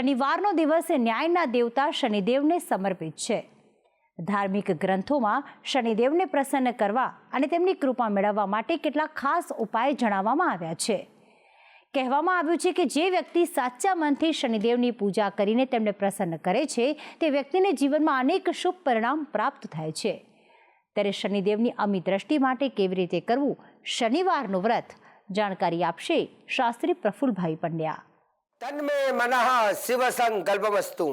શનિવારનો દિવસ ન્યાયના દેવતા શનિદેવને સમર્પિત છે. ધાર્મિક ગ્રંથોમાં શનિદેવને પ્રસન્ન કરવા અને તેમની કૃપા મેળવવા માટે કેટલાક ખાસ ઉપાય જણાવવામાં આવ્યા છે. કહેવામાં આવ્યું છે કે જે વ્યક્તિ સાચા મનથી શનિદેવની પૂજા કરીને તેમને પ્રસન્ન કરે છે, તે વ્યક્તિને જીવનમાં અનેક શુભ પરિણામ પ્રાપ્ત થાય છે. ત્યારે શનિદેવની અમી દ્રષ્ટિ માટે કેવી રીતે કરવું? શનિવારનું વ્રત. જાણકારી આપશે શાસ્ત્રી પ્રફુલભાઈ પંડ્યા. તન્મે મનઃ શિવ સંકલ્પમસ્તુ।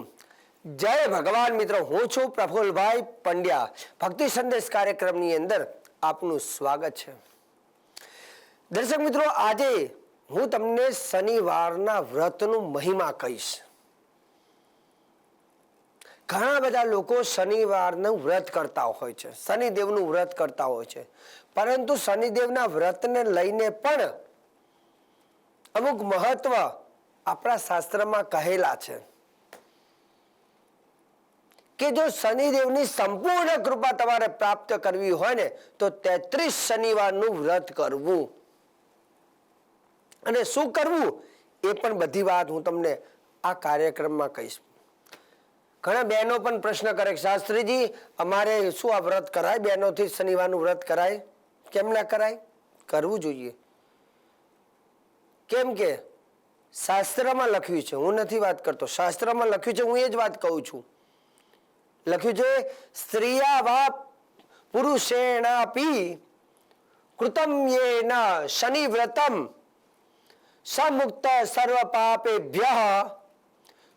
જય ભગવાન મિત્રો, હું છું પ્રફુલભાઈ પંડ્યા। ભક્તિ સંદેશ કાર્યક્રમની અંદર આપનું સ્વાગત છે। દર્શક મિત્રો, આજે હું તમને શનિવારના વ્રતનું મહિમા કહીશ। ઘણા બધા લોકો શનિવારનું વ્રત કરતા હોય છે, શનિદેવનું વ્રત કરતા હોય છે, પરંતુ શનિદેવના વ્રતને લઈને પણ અમુક મહત્વ આપણા શાસ્ત્રમાં કહેલા છે કે જો શનિદેવની સંપૂર્ણ કૃપા તમારે પ્રાપ્ત કરવી હોય ને, તો તેત્રીસ શનિવારનું વ્રત કરવું. અને શું કરવું? એ પણ બધી વાત હું તમને આ કાર્યક્રમમાં કહીશ. ઘણા બહેનો પણ પ્રશ્ન કરે શાસ્ત્રીજી, અમારે શું આ વ્રત કરાય? બહેનોથી શનિવારનું વ્રત કરાય? કેમ ના કરાય? કરવું જોઈએ. કેમ કે શાસ્ત્રમાં લખ્યું છે. હું નથી વાત કરતો. શાસ્ત્રમાં લખ્યું છે. હું એ જ વાત કહું છું. લખ્યું છે, સ્ત્રીયા વા પુરુષેણાપી કૃતમ યેન શનિ વ્રતમ સમુક્ત સર્વ પાપેભ્ય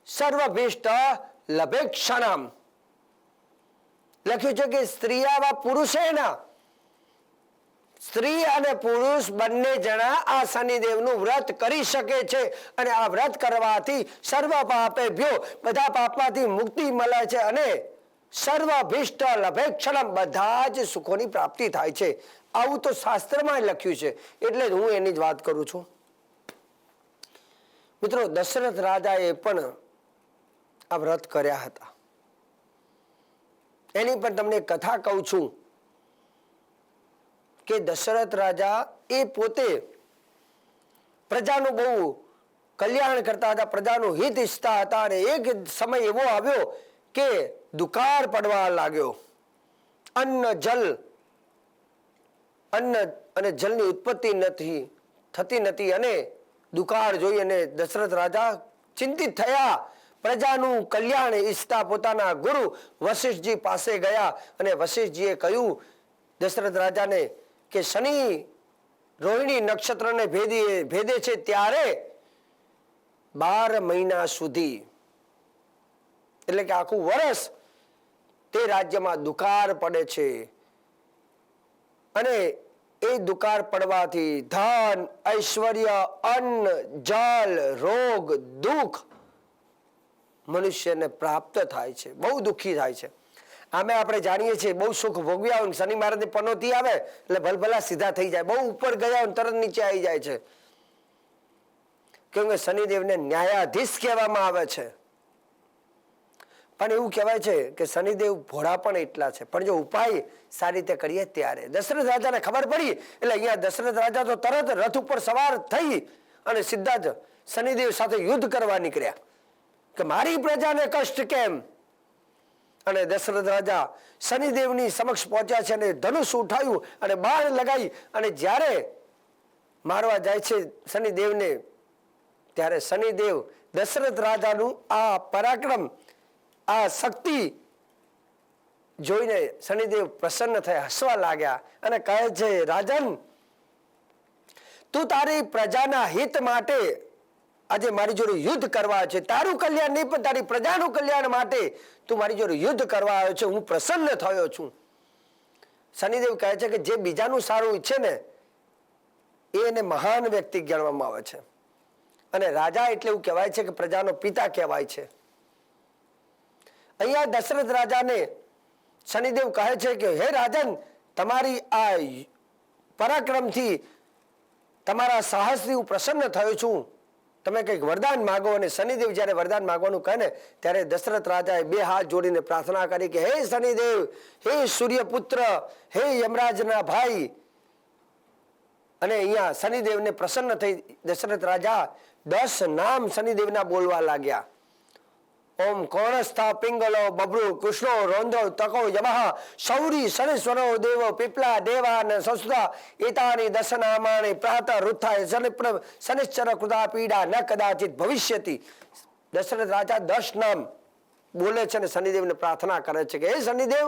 સર્વભિષ્ટ લભેક્ષણામ. લખ્યું છે કે સ્ત્રીયા વા પુરુષેના સ્ત્રી અને પુરુષ બંને જણા આ શનિદેવનું વ્રત કરી શકે છે અને આ વ્રત કરવાથી સર્વ પાપે ભ્યો બધા પાપમાંથી મુક્તિ મળે છે અને સર્વભિષ્ટ લભેક્ષણમ બધા જ સુખોની પ્રાપ્તિ થાય છે. આવું તો શાસ્ત્રમાં લખ્યું છે. એટલે જ હું એની જ વાત કરું છું. મિત્રો, દશરથ રાજાએ પણ આ વ્રત કર્યા હતા. એની પણ તમને કથા કહું છું. કે દશરથ રાજા એ પોતે પ્રજાનું બહુ કલ્યાણ કરતા હતા, પ્રજાનું હિત ઈચ્છતા હતા અને એક સમય એવો આવ્યો કે દુકાળ પડવા લાગ્યો. અન્ન, જલ, અન્ન અને જલની ઉત્પત્તિ નથી, થતી નથી અને દુકાળ જોઈ અને દશરથ રાજા ચિંતિત થયા. પ્રજાનું કલ્યાણ ઈચ્છતા પોતાના ગુરુ વશિષ્ઠજી પાસે ગયા અને વશિષ્ઠજીએ કહ્યું, દશરથ રાજાને કે શનિ રોહિણી નક્ષત્રને ભેદી ભેદે છે ત્યારે બાર મહિના સુધી. એટલે કે આખું વર્ષ તે રાજ્યમાં દુકાળ પડે છે. અને એ દુકાળ પડવાથી ધન, ઐશ્વર્ય, અન્ન, જલ, રોગ, દુઃખ મનુષ્યને પ્રાપ્ત થાય છે. બહુ દુઃખી થાય છે. આમે આપણે જાણીએ છીએ બહુ સુખ ભોગવ્યા હોય શનિ મહારાજની પનોતી આવે, એટલે ભલભલા સીધા થઈ જાય. બહુ ઉપર ગયા હોય તરત નીચે આવી જાય છે. કેમ કે શનિદેવને ન્યાયાધીશ કહેવામાં આવે છે. પણ એવું કહેવાય છે કે શનિદેવ ભોળા પણ એટલા છે. પણ જો ઉપાય સારી રીતે કરીએ ત્યારે. દશરથ રાજાને ખબર પડી, એટલે અહીંયા દશરથ રાજા તો તરત રથ ઉપર સવાર થઈ અને સીધા જ શનિદેવ સાથે યુદ્ધ કરવા નીકળ્યા. કે મારી પ્રજાને કષ્ટ કેમ? અને દશરથ રાજા શનિદેવની સમક્ષ પહોંચ્યા છે અને ધનુષ ઉઠાવ્યું અને બાણ લગાવી અને જ્યારે મારવા જાય છે શનિદેવને, ત્યારે શનિદેવ દશરથ રાજાનું આ પરાક્રમ, આ શક્તિ જોઈને શનિદેવ પ્રસન્ન થયા, હસવા લાગ્યા અને કહે છે, રાજન, તું તારી પ્રજાના હિત માટે આજે મારી જોડે યુદ્ધ કરવા છે. તારું કલ્યાણ નહીં, પણ તારી પ્રજાનું કલ્યાણ માટે તું મારી જોડે યુદ્ધ કરવા આવ્યો છે. હું પ્રસન્ન થયો છું. શનિદેવ કહે છે કે જે બીજાનું સારું ઈચ્છે ને એને મહાન વ્યક્તિ ગણવામાં આવે છે. અને રાજા એટલે એવું કહેવાય છે કે પ્રજાનો પિતા કહેવાય છે. અહીંયા દશરથ રાજાને શનિદેવ કહે છે કે, હે રાજન, તમારી આ પરાક્રમથી તમારા સાહસથી હું પ્રસન્ન થયો છું. તમે કંઈક વરદાન માગો અને શનિદેવ જ્યારે વરદાન માગવાનું કહે ને, ત્યારે દશરથ રાજાએ બે હાથ જોડીને પ્રાર્થના કરી કે, હે શનિદેવ, હે સૂર્યપુત્ર, હે યમરાજના ભાઈ. અને અહીંયા શનિદેવને પ્રસન્ન થઈ દશરથ રાજા દસ નામ શનિદેવના બોલવા લાગ્યા. ઓમ કોણસ્થા પિંગલો બબરુ કૃષ્ણો રોંધો તકો યમઃ, શૌરી શનેશ્વરો દેવો પીપલા દેવા ને સંસ્કૃતા એતાની દશનામાની પ્રાતઃ રુથાય શનિશ્ચર કૃતા પીડા ન કદાચિત ભવિષ્યતિ. દશરથ રાજા દશ નામ બોલે છે અને શનિદેવને પ્રાર્થના કરે છે કે, હે શનિદેવ,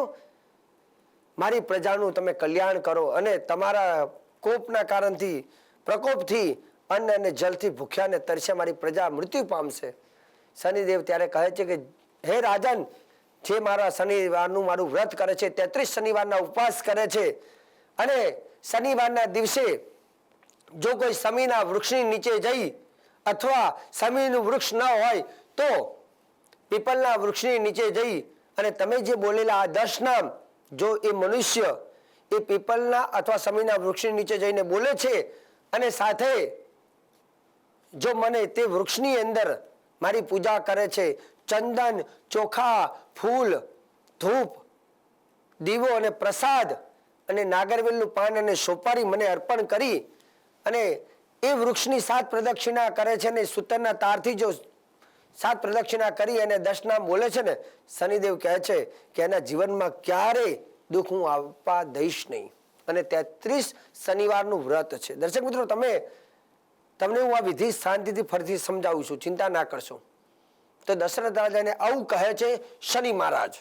મારી પ્રજાનું તમે કલ્યાણ કરો અને તમારા કોપના કારણથી, પ્રકોપથી અન્ન અને જલથી ભૂખ્યાને તરશે મારી પ્રજા મૃત્યુ પામશે. શનિદેવ ત્યારે કહે છે કે, હે રાજન, જે મારા શનિવારનું મારું વ્રત કરે છે, તેત્રીસ શનિવારના ઉપવાસ કરે છે. અને શનિવારના દિવસે જો કોઈ સમીના વૃક્ષની નીચે જઈ અથવા સમીનું વૃક્ષ ન હોય, તો પીપલના વૃક્ષની નીચે જઈ અને તમે જે બોલેલા આ દસ નામ, જો એ મનુષ્ય એ પીપલના અથવા સમીના વૃક્ષની નીચે જઈને બોલે છે અને સાથે જો મને તે વૃક્ષની અંદર મારી પૂજા કરે છે. ચંદન, ચોખા, ફૂલ, ધૂપ, દીવો અને પ્રસાદ અને નાગરવેલનું પાન અને સોપારી મને અર્પણ કરી અને એ વૃક્ષની સાત પ્રદક્ષિણા કરે છે ને સૂતરના તારથી જો સાત પ્રદક્ષિણા કરી અને દસ બોલે છે ને, શનિદેવ કહે છે કે એના જીવનમાં ક્યારેય દુઃખ હું આપવા દઈશ નહીં. અને તેત્રીસ શનિવારનું વ્રત છે. દર્શક મિત્રો, તમે તમને હું આ વિધિ શાંતિથી ફરીથી સમજાવું છું, ચિંતા ના કરશો. તો દશરથ રાજાને આવું કહે છે, શનિ મહારાજ,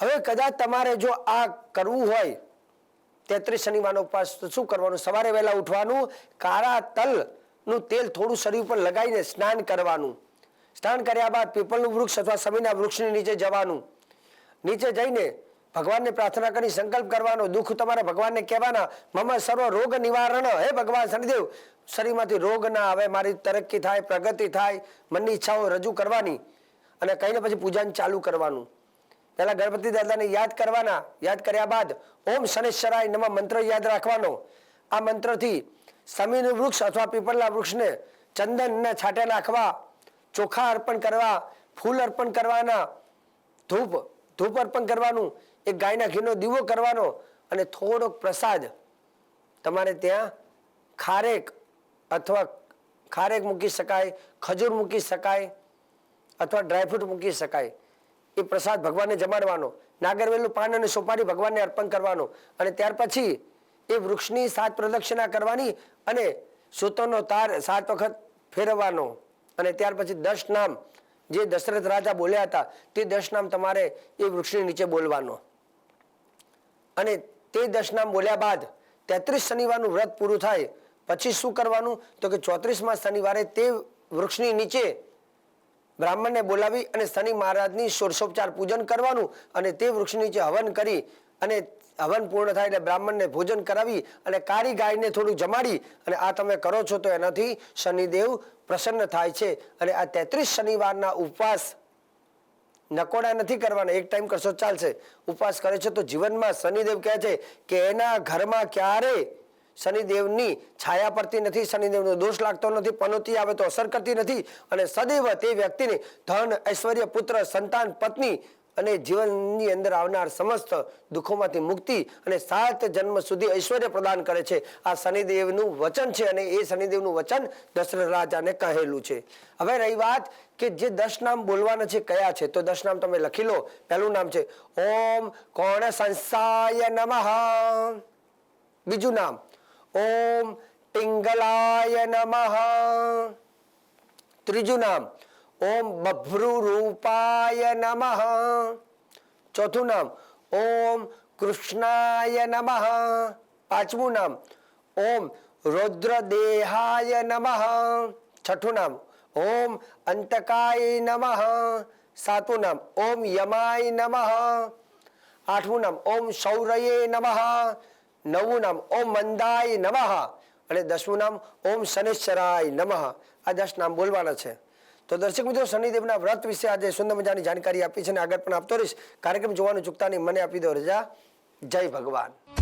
હવે કદાચ તમારે જો આ કરવું હોય, તેત્રીસ શનિવારનો ઉપવાસ, તો શું કરવાનું? સવારે વહેલા ઉઠવાનું, કાળા તલનું તેલ થોડું શરીર પર લગાવીને સ્નાન કરવાનું. સ્નાન કર્યા બાદ પીપળનું વૃક્ષ અથવા સમીના વૃક્ષની નીચે જવાનું. નીચે જઈને ભગવાનને પ્રાર્થના કરી સંકલ્પ કરવાનો, દુઃખ તમારે ભગવાનને કહેવાના. મમ સર્વ રોગ નિવારણ, હે ભગવાન શનિદેવ. શરીરમાંથી રોગ ના આવે, મારી તરક્કી થાય, પ્રગતિ થાય, મનની ઈચ્છાઓ રજૂ કરવાની અને કહીને પછી પૂજાને ચાલુ કરવાનું. પહેલાં ગણપતિ દાદાને યાદ કરવાના. યાદ કર્યા બાદ ઓમ શનેશ્વરાય નમઃ મંત્ર યાદ રાખવાનો. આ મંત્રથી સમીનું વૃક્ષ અથવા પીપળના વૃક્ષને ચંદનના છાંટે નાખવા, ચોખા અર્પણ કરવા, ફૂલ અર્પણ કરવાના, ધૂપ ધૂપ અર્પણ કરવાનું એક ગાયના ઘીનો દીવો કરવાનો અને થોડોક પ્રસાદ તમારે ત્યાં ખારેક અથવા ખારેક મૂકી શકાય, ખજૂર મૂકી શકાય અથવા ડ્રાયફ્રૂટ મૂકી શકાય. એ પ્રસાદ ભગવાનને જમાડવાનો, નાગરવેલનું પાન અને સોપારી ભગવાનને અર્પણ કરવાનો અને ત્યાર પછી એ વૃક્ષની સાત પ્રદક્ષિણા કરવાની અને સૂતરનો તાર સાત વખત ફેરવવાનો અને ત્યાર પછી દશ નામ જે દશરથ રાજા બોલ્યા હતા તે દશ નામ તમારે એ વૃક્ષની નીચે બોલવાનો. અને તે દશનામ બોલ્યા બાદ તેત્રીસ શનિવારનું વ્રત પૂરું થાય. પછી શું કરવાનું? તો કે ચોત્રીસમાં શનિવારે તે વૃક્ષની નીચે બ્રાહ્મણને બોલાવી અને શનિ મહારાજની ષોડશોપચાર પૂજન કરવાનું અને તે વૃક્ષ નીચે હવન કરી અને હવન પૂર્ણ થાય એટલે બ્રાહ્મણને ભોજન કરાવી અને કાળી ગાયને થોડું જમાડી અને આ તમે કરો છો તો એનાથી શનિદેવ પ્રસન્ન થાય છે. અને આ તેત્રીસ શનિવારના ઉપવાસ નકોડા નથી કરવાના. એક ટાઈમ કરશો ચાલશે. ઉપવાસ કરે છે તો જીવનમાં શનિદેવ કહે છે કે એના ઘરમાં ક્યારે શનિદેવની છાયા પડતી નથી, શનિદેવનો દોષ લાગતો નથી, પનોતી આવે તો અસર કરતી નથી અને સદૈવ તે વ્યક્તિને ધન, ઐશ્વર્ય, પુત્ર, સંતાન, પત્ની અને જીવનની અંદર આવનાર સમસ્ત દુઃખોમાંથી મુક્તિ અને સાત જન્મ સુધી ઐશ્વર્ય પ્રદાન કરે છે. આ શનિદેવનું વચન છે અને એ શનિદેવનું વચન દશરથ રાજાને કહેલું છે. હવે રહી વાત કે જે દસ નામ બોલવાના છે, કયા છે? તો દસ નામ તમે લખી લો. પહેલું નામ છે, ઓમ કોણ સંસાય નમઃ. બીજું નામ, ઓમ પિંગલાય નમઃ. ત્રીજું નામ ઓમ બભ્રુરૂપાય નમ. ચોથું નામ, ઓમ કૃષ્ણાય નમ. પાંચમું નામ, ઓમ રૌદ્રદેહાય નમ. છઠ્ઠું નામ, ઓમ અંતકાય નમ. સાતમું નામ, ઓમ યમાય નમ. આઠમું નામ, ઓમ સૌરયે નમ. નવમું નામ, ઓમ મંદાય નમ. અને દસમું નામ, ઓમ શનેશ્વરાય નમ. આ દસ નામ બોલવાના છે. તો દર્શક મિત્રો, શનિદેવના વ્રત વિશે આજે સુંદર મજાની જાણકારી આપી છે અને આગળ પણ આપતો રહીશ. કાર્યક્રમ જોવાનું ચૂકતા નહીં. મને આપી દો રજા. જય ભગવાન.